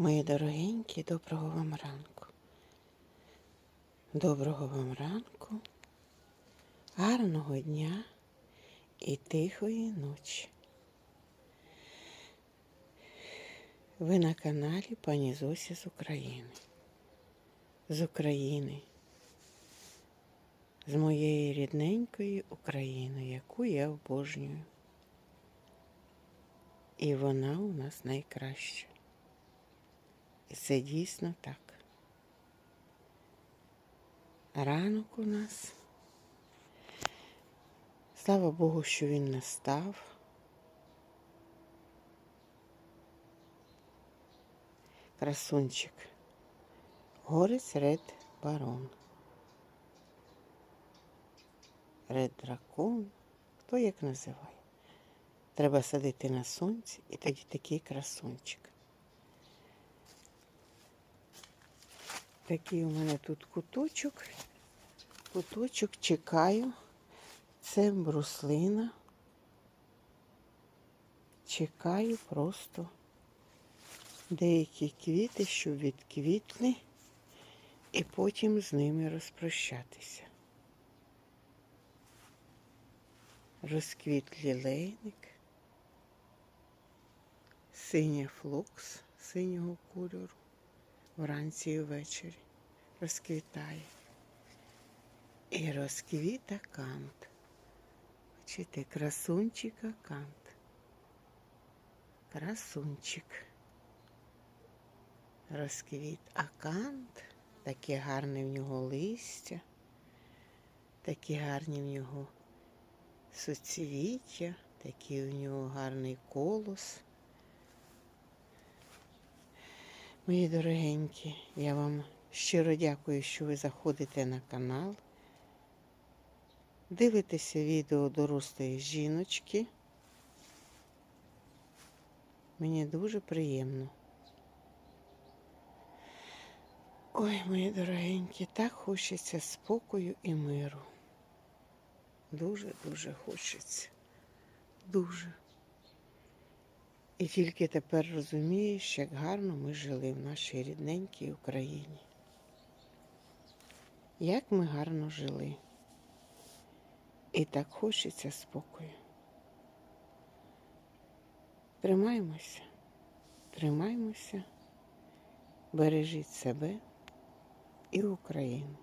Мої дорогенькі, доброго вам ранку. Доброго вам ранку, гарного дня і тихої ночі. Ви на каналі пані Зосі з України. З України. З моєї рідненької України, яку я обожнюю. І вона у нас найкраща. Це дійсно так. Ранок у нас. Слава Богу, що він настав. Красунчик. Горець Ред Барон. Ред дракон. Хто як називає? Треба садити на сонці і тоді такий красунчик. Такий у мене тут куточок. Куточок чекаю. Це бруслина. Чекаю просто деякі квіти, щоб відквітли, і потім з ними розпрощатися. Розквіт лілейник, синя флокс синього кольору вранці і ввечері розквітає. І розквіта кант. Бачите, красунчика кант. Красунчик. Розквіт акант, таке гарне в нього листя, такі гарні в нього суцвіття, такий у нього гарний колос. Мої дорогенькі, я вам щиро дякую, що ви заходите на канал. Дивитеся відео дорослої жіночки. Мені дуже приємно. Ой, мої дорогенькі, так хочеться спокою і миру. Дуже-дуже хочеться. Дуже. І тільки тепер розумієш, як гарно ми жили в нашій рідненькій Україні. Як ми гарно жили. І так хочеться спокою. Тримаймося, тримаймося, бережіть себе і Україну.